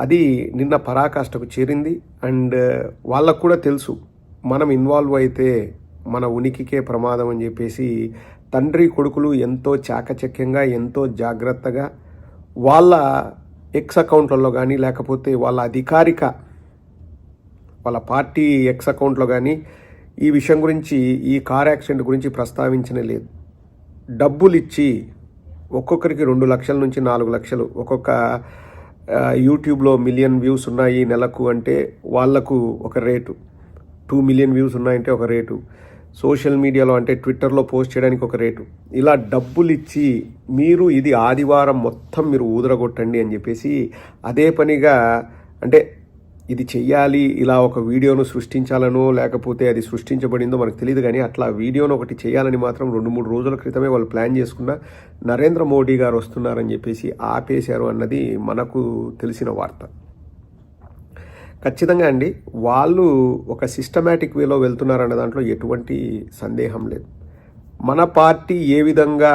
అది నిన్న పరాకాష్ఠకు చేరింది. అండ్ వాళ్ళకు కూడా తెలుసు మనం ఇన్వాల్వ్ అయితే మన ఉనికికే ప్రమాదం అని చెప్పేసి తండ్రి కొడుకులు ఎంతో చాకచక్యంగా ఎంతో జాగ్రత్తగా వాళ్ళ ఎక్స్ అకౌంట్లలో కానీ లేకపోతే వాళ్ళ అధికారిక వాళ్ళ పార్టీ ఎక్స్ అకౌంట్లో కానీ ఈ విషయం గురించి ఈ కార్ యాక్సిడెంట్ గురించి ప్రస్తావించనే లేదు. డబ్బులు ఇచ్చి ఒక్కొక్కరికి రెండు లక్షల నుంచి నాలుగు లక్షలు ఒక్కొక్క యూట్యూబ్లో మిలియన్ వ్యూస్ ఉన్నాయి నెలకు అంటే వాళ్ళకు ఒక రేటు. టూ మిలియన్ వ్యూస్ ఉన్నాయంటే ఒక రేటు. సోషల్ మీడియాలో అంటే ట్విట్టర్లో పోస్ట్ చేయడానికి ఒక రేటు. ఇలా డబ్బులు ఇచ్చి మీరు ఇది ఆదివారం మొత్తం మీరు ఊదరగొట్టండి అని చెప్పేసి అదే పనిగా అంటే ఇది చెయ్యాలి ఇలా ఒక వీడియోను సృష్టించాలనో లేకపోతే అది సృష్టించబడిందో మనకు తెలియదు కానీ అట్లా వీడియోను ఒకటి చేయాలని మాత్రం రెండు మూడు రోజుల క్రితమే వాళ్ళు ప్లాన్ చేసుకున్న నరేంద్ర మోడీ గారు వస్తున్నారని చెప్పేసి ఆపేశారు అన్నది మనకు తెలిసిన వార్త. ఖచ్చితంగా అండి వాళ్ళు ఒక సిస్టమేటిక్ వేలో వెళ్తున్నారన్న దాంట్లో ఎటువంటి సందేహం లేదు. మన పార్టీ ఏ విధంగా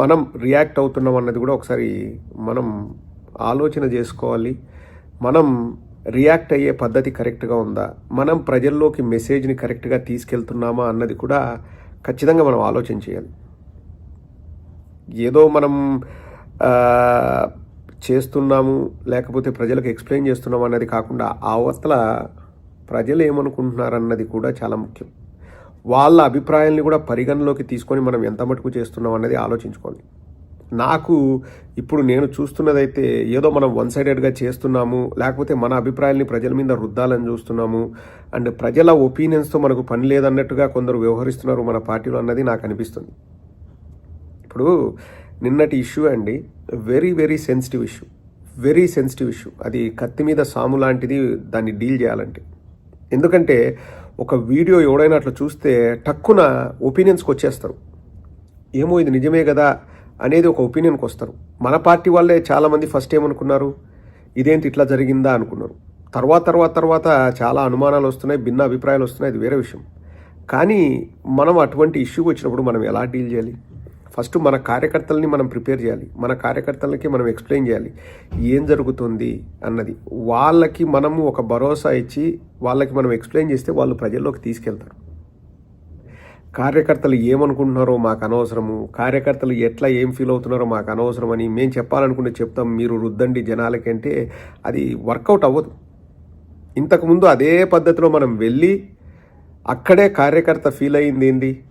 మనం రియాక్ట్ అవుతున్నాం అన్నది కూడా ఒకసారి మనం ఆలోచన చేసుకోవాలి. మనం రియాక్ట్ అయ్యే పద్ధతి కరెక్ట్గా ఉందా? మనం ప్రజల్లోకి మెసేజ్ని కరెక్ట్గా తీసుకెళ్తున్నామా అన్నది కూడా ఖచ్చితంగా మనం ఆలోచన చేయాలి. ఏదో మనం చేస్తున్నాము లేకపోతే ప్రజలకు ఎక్స్ప్లెయిన్ చేస్తున్నాము అన్నది కాకుండా ఆ అవతల ప్రజలు ఏమనుకుంటున్నారన్నది కూడా చాలా ముఖ్యం. వాళ్ళ అభిప్రాయాల్ని కూడా పరిగణలోకి తీసుకొని మనం ఎంత మటుకు చేస్తున్నాం అన్నది ఆలోచించుకోవాలి. నాకు ఇప్పుడు నేను చూస్తున్నదైతే ఏదో మనం వన్ సైడెడ్గా చేస్తున్నాము లేకపోతే మన అభిప్రాయాల్ని ప్రజల మీద రుద్దాలని చూస్తున్నాము అండ్ ప్రజల ఒపీనియన్స్తో మనకు పని లేదన్నట్టుగా కొందరు వ్యవహరిస్తున్నారు మన పార్టీలో అన్నది నాకు అనిపిస్తుంది. ఇప్పుడు నిన్నటి ఇష్యూ అండి very very sensitive issue very sensitive issue అది కత్తి మీద సాము లాంటిది దాన్ని డీల్ చేయాలంటే. ఎందుకంటే ఒక వీడియో ఎవడైనా అట్లా చూస్తే టక్కున ఒపీనియన్స్కి వచ్చేస్తారు. ఏమో ఇది నిజమే కదా అనేది ఒక ఒపీనియన్కి వస్తారు మన పార్టీ వాళ్ళే చాలామంది ఫస్ట్ ఏమనుకున్నారు ఇదేంటి ఇట్లా జరిగిందా అనుకున్నారు. తర్వాత తర్వాత తర్వాత చాలా అనుమానాలు వస్తున్నాయి భిన్న అభిప్రాయాలు వస్తున్నాయి అది వేరే విషయం. కానీ మనం అటువంటి ఇష్యూకి వచ్చినప్పుడు మనం ఎలా డీల్ చేయాలి? ఫస్ట్ మన కార్యకర్తలని మనం ప్రిపేర్ చేయాలి. మన కార్యకర్తలకి మనం ఎక్స్ప్లెయిన్ చేయాలి. ఏం జరుగుతుంది అన్నది. వాళ్ళకి మనము ఒక భరోసా ఇచ్చి వాళ్ళకి మనం ఎక్స్ప్లెయిన్ చేస్తే వాళ్ళు ప్రజల్లోకి తీసుకెళ్తారు. కార్యకర్తలు ఏమనుకుంటున్నారో మాకు అనవసరము. కార్యకర్తలు ఎట్లా ఏం ఫీల్ అవుతున్నారో మాకు అనవసరం అని మేము చెప్పాలనుకుంటే చెప్తాం. మీరు రుద్దండి జనాలకంటే అది వర్కౌట్ అవ్వదు. ఇంతకుముందు అదే పద్ధతిలో మనం వెళ్ళి అక్కడే కార్యకర్త ఫీల్ అయింది ఏంది?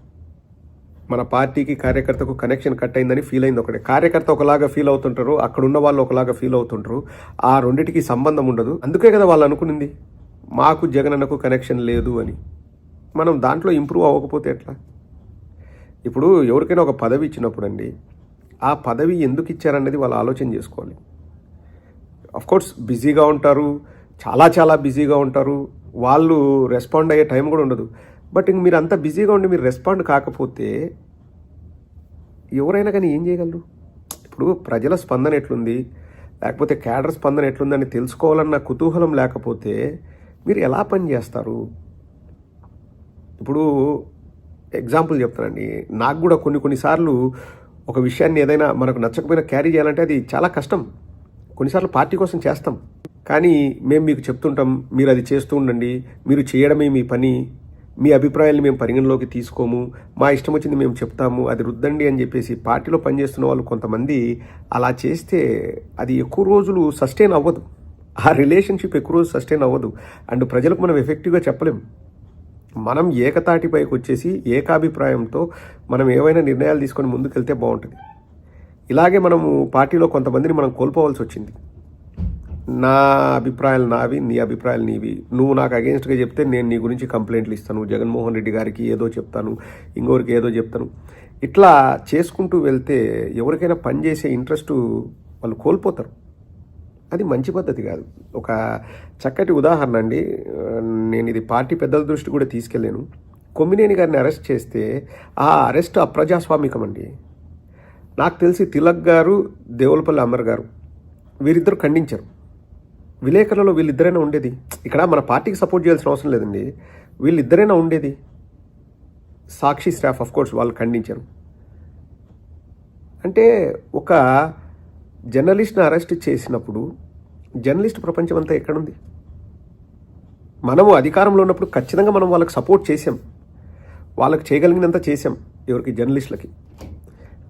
మన పార్టీకి కార్యకర్తకు కనెక్షన్ కట్ అయిందని ఫీల్ అయింది ఒకటే. కార్యకర్త ఒకలాగా ఫీల్ అవుతుంటారు అక్కడ ఉన్న వాళ్ళు ఒకలాగా ఫీల్ అవుతుంటారు. ఆ రెండిటికి సంబంధం ఉండదు. అందుకే కదా వాళ్ళు అనుకునింది మాకు జగనన్నకు కనెక్షన్ లేదు అని. మనం దాంట్లో ఇంప్రూవ్ అవ్వకపోతే ఎట్లా? ఇప్పుడు ఎవరికైనా ఒక పదవి ఇచ్చినప్పుడు అండి ఆ పదవి ఎందుకు ఇచ్చారన్నది వాళ్ళు ఆలోచన చేసుకోవాలి. అఫ్ కోర్స్ బిజీగా ఉంటారు చాలా చాలా బిజీగా ఉంటారు వాళ్ళు రెస్పాండ్ అయ్యే టైం కూడా ఉండదు. బట్ ఇంక మీరు అంత బిజీగా ఉండి మీరు రెస్పాండ్ కాకపోతే ఎవరైనా కానీ ఏం చేయగలరు? ఇప్పుడు ప్రజల స్పందన ఎట్లుంది? లేకపోతే క్యాడర్ స్పందన ఎట్లుందని తెలుసుకోవాలన్న కుతూహలం లేకపోతే మీరు ఎలా పని చేస్తారు? ఇప్పుడు ఎగ్జాంపుల్ చెప్తానండి. నాకు కూడా కొన్ని కొన్నిసార్లు ఒక విషయాన్ని ఏదైనా మనకు నచ్చకపోయినా క్యారీ చేయాలంటే అది చాలా కష్టం. కొన్నిసార్లు పార్టీ కోసం చేస్తాం. కానీ మేము మీకు చెప్తుంటాం మీరు అది చేస్తూ ఉండండి మీరు చేయడమే మీ పని మీ అభిప్రాయాలు మేము పరిగణలోకి తీసుకోము మా ఇష్టం వచ్చింది మేము చెప్తాము అది రుద్దండి అని చెప్పేసి పార్టీలో పనిచేస్తున్న వాళ్ళు కొంతమంది అలా చేస్తే అది ఎక్కువ రోజులు సస్టైన్ అవ్వదు. ఆ రిలేషన్షిప్ ఎక్కువ రోజు సస్టైన్ అవ్వదు. అండ్ ప్రజలకు మనం ఎఫెక్టివ్గా చెప్పలేం. మనం ఏకతాటిపైకి వచ్చేసి ఏకాభిప్రాయంతో మనం ఏవైనా నిర్ణయాలు తీసుకొని ముందుకెళ్తే బాగుంటుంది. ఇలాగే మనము పార్టీలో కొంతమందిని మనం కోల్పోవాల్సి వచ్చింది. నా అభిప్రాయాలు నావి నీ అభిప్రాయాలు నీవి. నువ్వు నాకు అగేన్స్ట్గా చెప్తే నేను నీ గురించి కంప్లైంట్లు ఇస్తాను. జగన్మోహన్ రెడ్డి గారికి ఏదో చెప్తాను. ఇంకోరికి ఏదో చెప్తాను. ఇట్లా చేసుకుంటూ వెళ్తే ఎవరికైనా పనిచేసే ఇంట్రెస్ట్ వాళ్ళు కోల్పోతారు. అది మంచి పద్ధతి కాదు. ఒక చక్కటి ఉదాహరణ అండి. నేను ఇది పార్టీ పెద్దల దృష్టి కూడా తీసుకెళ్ళాను. కొమ్మినేని గారిని అరెస్ట్ చేస్తే ఆ అరెస్ట్ అప్రజాస్వామికం అండి. నాకు తెలిసి తిలక్ గారు దేవులపల్లి అమర్ గారు వీరిద్దరు ఖండించారు. విలేకరులలో వీళ్ళిద్దరైనా ఉండేది. ఇక్కడ మన పార్టీకి సపోర్ట్ చేయాల్సిన అవసరం లేదండి. వీళ్ళిద్దరైనా ఉండేది. సాక్షి స్టాఫ్ ఆఫ్ కోర్స్ వాళ్ళు ఖండించారు. అంటే ఒక జర్నలిస్ట్ని అరెస్ట్ చేసినప్పుడు జర్నలిస్ట్ ప్రపంచం అంతా ఎక్కడుంది? మనము అధికారంలో ఉన్నప్పుడు ఖచ్చితంగా మనం వాళ్ళకి సపోర్ట్ చేసాం వాళ్ళకి చేయగలిగినంత చేసాం ఎవరికి? జర్నలిస్టులకి.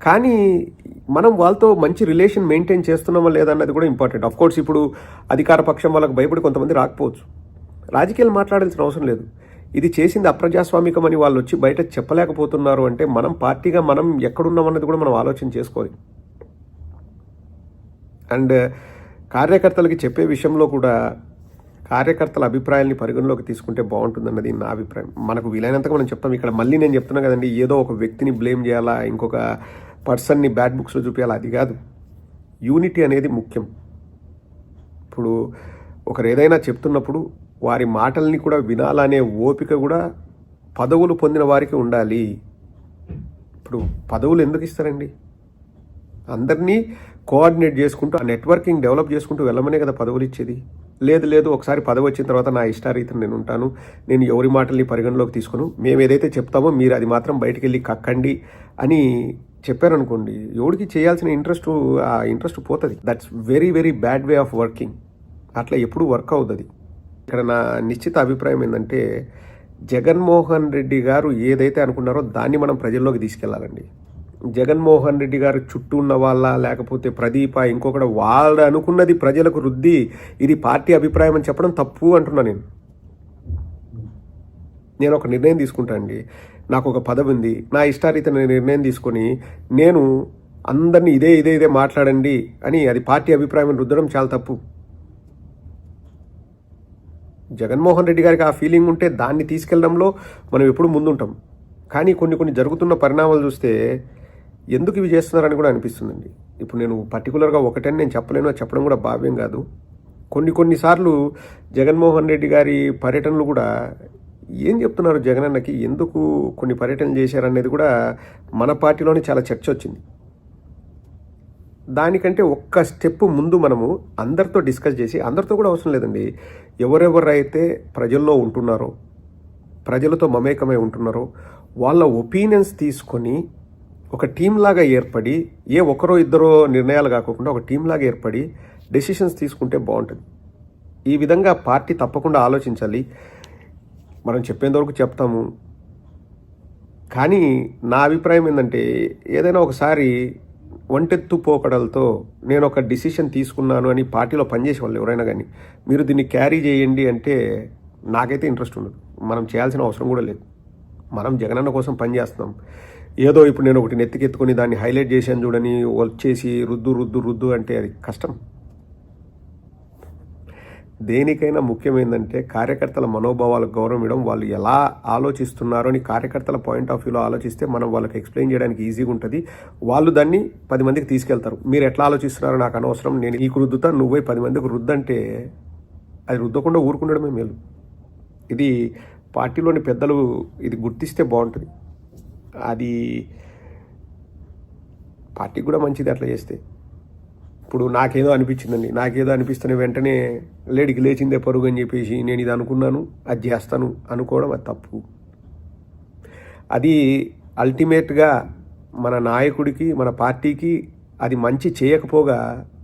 కానీ మనం వాళ్ళతో మంచి రిలేషన్ మెయింటైన్ చేస్తున్నామా లేదా అన్నది కూడా ఇంపార్టెంట్. అఫ్ కోర్స్ ఇప్పుడు అధికార పక్షం వాళ్ళకి భయపడి కొంతమంది రాకపోవచ్చు. రాజకీయాలు మాట్లాడాల్సిన అవసరం లేదు. ఇది చేసింది అప్రజాస్వామికం అని వాళ్ళు వచ్చి బయట చెప్పలేకపోతున్నారు అంటే మనం పార్టీగా మనం ఎక్కడున్నామన్నది కూడా మనం ఆలోచన చేసుకోవాలి. అండ్ కార్యకర్తలకి చెప్పే విషయంలో కూడా కార్యకర్తల అభిప్రాయాల్ని పరిగణలోకి తీసుకుంటే బాగుంటుందన్నది నా అభిప్రాయం. మనకు వీలైనంతగా మనం చెప్తాం. ఇక్కడ మళ్ళీ నేను చెప్తున్నా కదండి ఏదో ఒక వ్యక్తిని బ్లేమ్ చేయాలా ఇంకొక పర్సన్ని బ్యాడ్ బుక్స్లో చూపించాలా అది కాదు. యూనిటీ అనేది ముఖ్యం. ఇప్పుడు ఒకరు ఏదైనా చెప్తున్నప్పుడు వారి మాటల్ని కూడా వినాలనే ఓపిక కూడా పదవులు పొందిన వారికి ఉండాలి. ఇప్పుడు పదవులు ఎందుకు ఇస్తారండి? అందరినీ కోఆర్డినేట్ చేసుకుంటూ ఆ నెట్వర్కింగ్ డెవలప్ చేసుకుంటూ వెళ్ళమనే కదా పదవులు ఇచ్చేది. లేదు లేదు ఒకసారి పదవి వచ్చిన తర్వాత నా ఇష్టారీతిని నేను ఉంటాను. నేను ఎవరి మాటల్ని పరిగణలోకి తీసుకును. మేము ఏదైతే చెప్తామో మీరు అది మాత్రం బయటికి వెళ్ళి కక్కండి అని చెప్పారనుకోండి ఎవడికి చేయాల్సిన ఇంట్రెస్ట్ ఆ ఇంట్రెస్ట్ పోతుంది. That's very very bad way of working అట్లా ఎప్పుడు వర్క్ అవుతుంది. ఇక్కడ నా నిశ్చిత అభిప్రాయం ఏంటంటే జగన్మోహన్ రెడ్డి గారు ఏదైతే అనుకున్నారో దాన్ని మనం ప్రజల్లోకి తీసుకెళ్ళాలండి జగన్మోహన్ రెడ్డి గారు చుట్టూ ఉన్న వాళ్ళ లేకపోతే ప్రదీప ఇంకొకటి వాళ్ళు అనుకున్నది ప్రజలకు రుద్ది ఇది పార్టీ అభిప్రాయం అని చెప్పడం తప్పు అంటున్నా నేను. నేను ఒక నిర్ణయం తీసుకుంటా అండి. నాకు ఒక పదవి ఉంది. నా ఇష్టారీత నిర్ణయం తీసుకొని నేను అందరినీ ఇదే ఇదే ఇదే మాట్లాడండి అని అది పార్టీ అభిప్రాయం రుద్దడం చాలా తప్పు. జగన్మోహన్ రెడ్డి గారికి ఆ ఫీలింగ్ ఉంటే దాన్ని తీసుకెళ్ళడంలో మనం ఎప్పుడు ముందుంటాం. కానీ కొన్ని కొన్ని జరుగుతున్న పరిణామాలు చూస్తే ఎందుకు ఇవి చేస్తున్నారని కూడా అనిపిస్తుందండి. ఇప్పుడు నేను పర్టికులర్గా ఒకటని నేను చెప్పలేను చెప్పడం కూడా భావ్యం కాదు. కొన్ని కొన్నిసార్లు జగన్మోహన్ రెడ్డి గారి పర్యటనలు కూడా ఏం చెప్తున్నారు జగన్ అన్నకి ఎందుకు కొన్ని పర్యటనలు చేశారనేది కూడా మన పార్టీలోనే చాలా చర్చ వచ్చింది. దానికంటే ఒక్క స్టెప్ ముందు మనము అందరితో డిస్కస్ చేసి అందరితో కూడా అవసరం లేదండి. ఎవరెవరైతే ప్రజల్లో ఉంటున్నారో ప్రజలతో మమేకమై ఉంటున్నారో వాళ్ళ ఒపీనియన్స్ తీసుకొని ఒక టీం లాగా ఏర్పడి ఏ ఒకరో ఇద్దరో నిర్ణయాలు కాకుండా ఒక టీంలాగా ఏర్పడి డెసిషన్స్ తీసుకుంటే బాగుంటుంది. ఈ విధంగా పార్టీ తప్పకుండా ఆలోచించాలి. మనం చెప్పేంతవరకు చెప్తాము. కానీ నా అభిప్రాయం ఏంటంటే ఏదైనా ఒకసారి ఒంటెత్తు పోకడలతో నేను ఒక డిసిషన్ తీసుకున్నాను అని పార్టీలో పనిచేసే వాళ్ళు ఎవరైనా కానీ మీరు దీన్ని క్యారీ చేయండి అంటే నాకైతే ఇంట్రెస్ట్ ఉండదు. మనం చేయాల్సిన అవసరం కూడా లేదు. మనం జగనన్న కోసం పనిచేస్తున్నాం ఏదో ఇప్పుడు నేను ఒకటి నెత్తికెత్తుకొని దాన్ని హైలైట్ చేశాను చూడని వచ్చేసి రుద్దు రుద్దు రుద్దు అంటే అది కష్టం. దేనికైనా ముఖ్యమైందంటే కార్యకర్తల మనోభావాలకు గౌరవం ఇవ్వడం వాళ్ళు ఎలా ఆలోచిస్తున్నారో అని కార్యకర్తల పాయింట్ ఆఫ్ వ్యూలో ఆలోచిస్తే మనం వాళ్ళకి ఎక్స్ప్లెయిన్ చేయడానికి ఈజీగా ఉంటుంది. వాళ్ళు దాన్ని పది మందికి తీసుకెళ్తారు. మీరు ఎట్లా ఆలోచిస్తున్నారో నాకు అనవసరం. నేను నీకు రుద్దుతా నువ్వే పది మందికి రుద్దంటే అది రుద్దకుండా ఊరుకుండడమే మేలు. ఇది పార్టీలోని పెద్దలు ఇది గుర్తిస్తే బాగుంటుంది. అది పార్టీకి కూడా మంచిది అట్లా చేస్తే. ఇప్పుడు నాకేదో అనిపించిందండి. నాకేదో అనిపిస్తున్న వెంటనే లేడికి లేచిందే పరుగు అని చెప్పేసి నేను ఇది అనుకున్నాను అది చేస్తాను అనుకోవడం అది తప్పు. అది అల్టిమేట్గా మన నాయకుడికి మన పార్టీకి అది మంచి చేయకపోగా